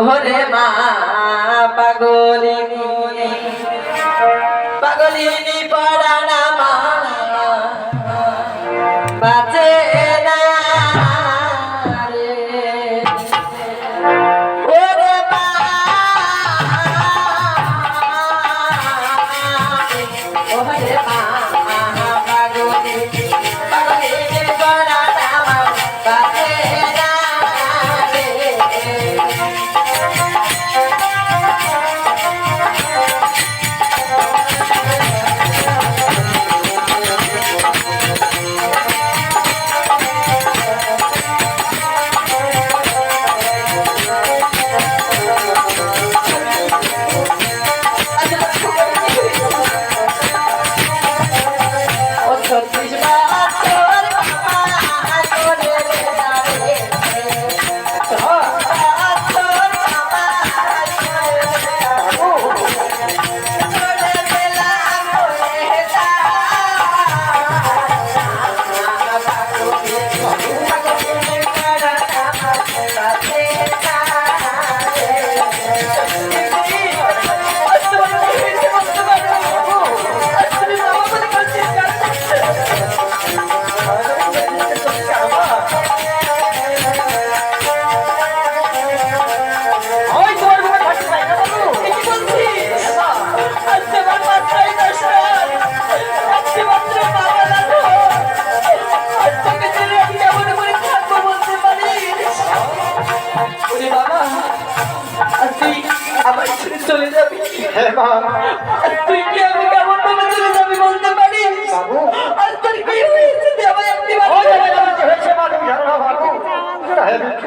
ওহরে মা পাগলিনী।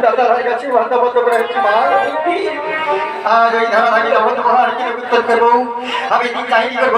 দাদা হয়ে গেছি ভান্তাবদ্ধ করে হচ্ছে মা আজ ওই ধারা থাকি অবদ্ধ মহার আমি চাইনি করব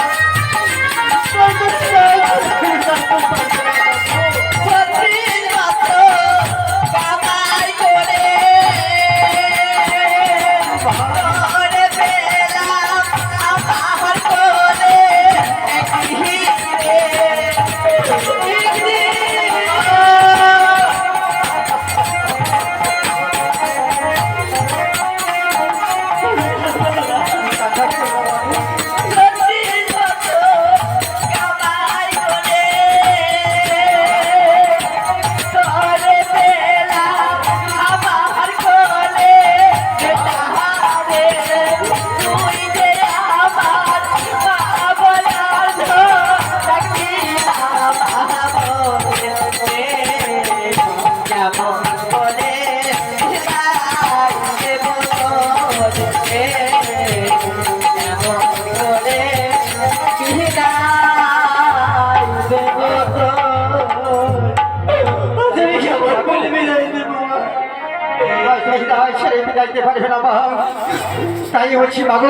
যাইতে পারবে না মা। তাই বলছি বাবু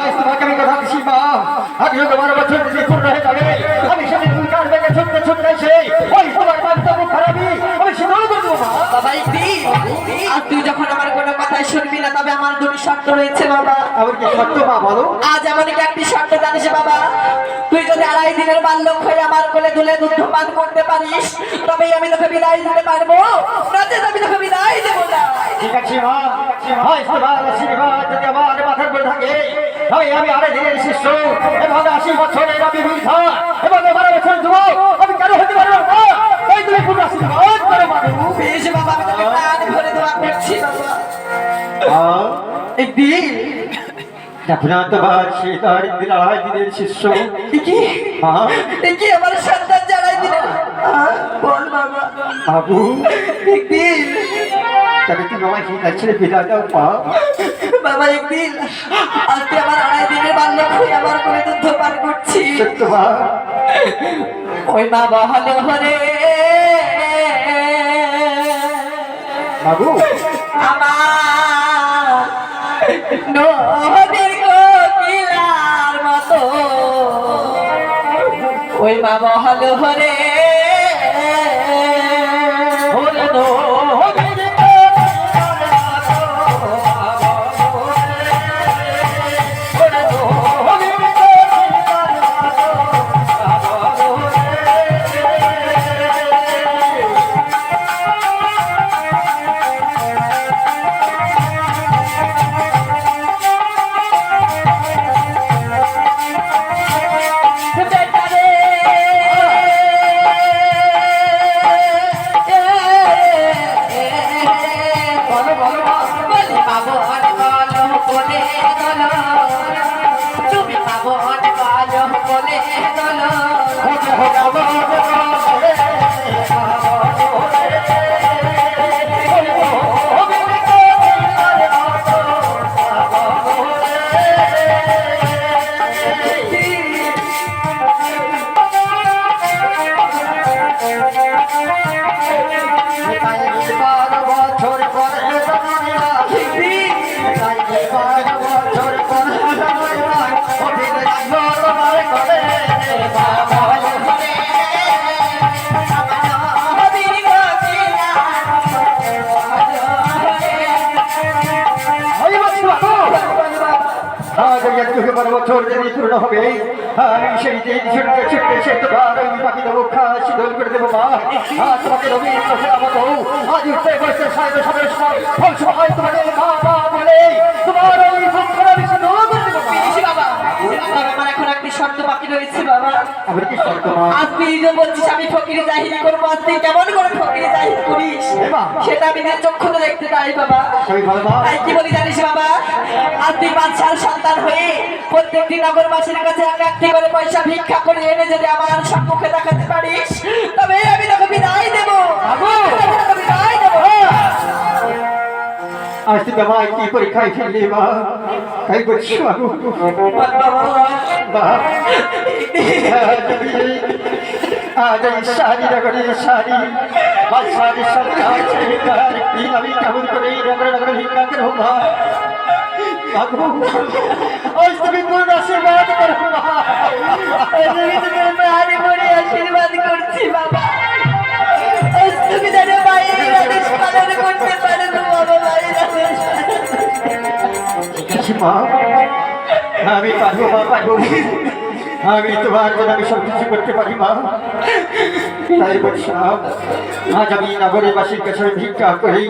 আজ তোমাকে আমি কথা দিচ্ছি মা? আমি তোমার বছর হয়ে যাবে। আমি সেদিন কার বেগে ছুটতে ছুটতে এসে ওই তোমার মুখ খারাপই আমি সিদ্ধ করব মা। বাবা তুই যখন আমার কথাই শুনবি না তবে আমার দুটি শর্ত রয়েছে বাবা। আমার কি সত্য মা বলো? আজ এমন একটি শর্ত জানিস বাবা? তুই যদি আড়াই দিনের বাল্যক হয়ে আমার কোলে দুলে দুধ পান করতে পারিস তবেই আমি তোকে বিদায় দিতে পারব। নচেত আমি তোকে বিদায় দেবো না। ঠিক আছে মা। হয় তোমার আশীর্বাদ যদি আমার মাথার উপর থাকে আমি আমি আড়াই দিনের শিষ্য এবং আশি বছরের আমি বৃদ্ধা এবং বারো বছর যুবক বেশ বাবা আমি তোকে প্রাণ ভরে দোয়া করছি বাবা। একদিন আপনার তোমার সীতার দিনের শিষ্য। কি? মা কি? আমার সন্তান জানাই দিলে বল বাবা। বাবু। একদিন তবে তুমি আমায় সীতার ছেড়ে বিদায় দাও মা বাবা একদিন আজকে আমার আড়াই দিনের বাল্যক আমার কোলে দুধ পান করছি সত্য মা ওই মা বহাল হরে। বাবু আমার মতো। ওই মা বহাল হরে ওরে বলে বলো বছর যদি পূর্ণ হবে আমি সেই দিন ছুটতে ছুটতে সে তোমার ওই পাখি দেবো। খা শীতল তোমাকে রবি আমাকে আজ উঠতে বসে সাহেব ফল সময়। তোমাকে মা বলছিস আমি ফকিরি জাহিরি করব। আজ তুই কেমন করে ফকিরি জাহির করিস? সেটা আমি নিজের চক্ষুতে দেখতে চাই বাবা। তাই কি বলি জানিস বাবা? আজ তুই বাচ্চার সন্তান হয়ে প্রত্যেকটি নগরবাসীর কাছে এক একটি করে পয়সা ভিক্ষা করে এনে যদি আমার সম্মুখে দেখাতে পারিস তবে আমি তোকে বিদায় দেবো। বাবু! বিদায় দেবো। তুমি আমায় কি পরীক্ষায় ফেললি মা তাই বলছি বাবু। বাবা। মা আজ এই শাড়ি নগরে শাড়ি। আজ শাড়ি সরকার ছেলেকার আমি কেমন করে এই নগরে নগরে ভিক্ষা করব, মা? বাবু। আজ তুমি পূর্ণ আশীর্বাদ করো আমি তোমার জন্য আমি সব কিছু করতে পারি মা। তাই বলছিলাম আজ আমি নগরবাসীর কাছে ভিক্ষা করি।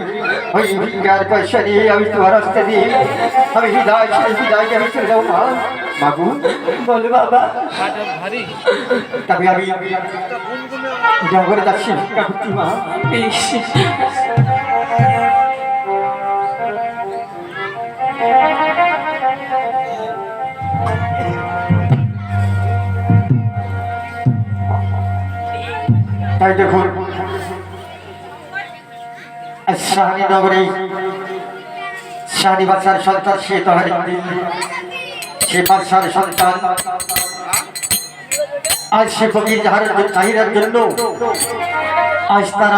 ওই ভিক্ষার পয়সা নিয়ে আমি তোমার আসতে দিই আমি হৃদয় ছেড়ে হৃদয় আমি চলে যাব মা। বাবু বলো বাবা। তবে আমি নগরে যাচ্ছি ভিক্ষা করছি মা। তাই দেখুন। শাহানি নগরে শাহানি বাচ্চার সন্তান সে তাহারি সে বাচ্চার সন্তান। আজ সে ফকির চাহিদার জন্য আজ তার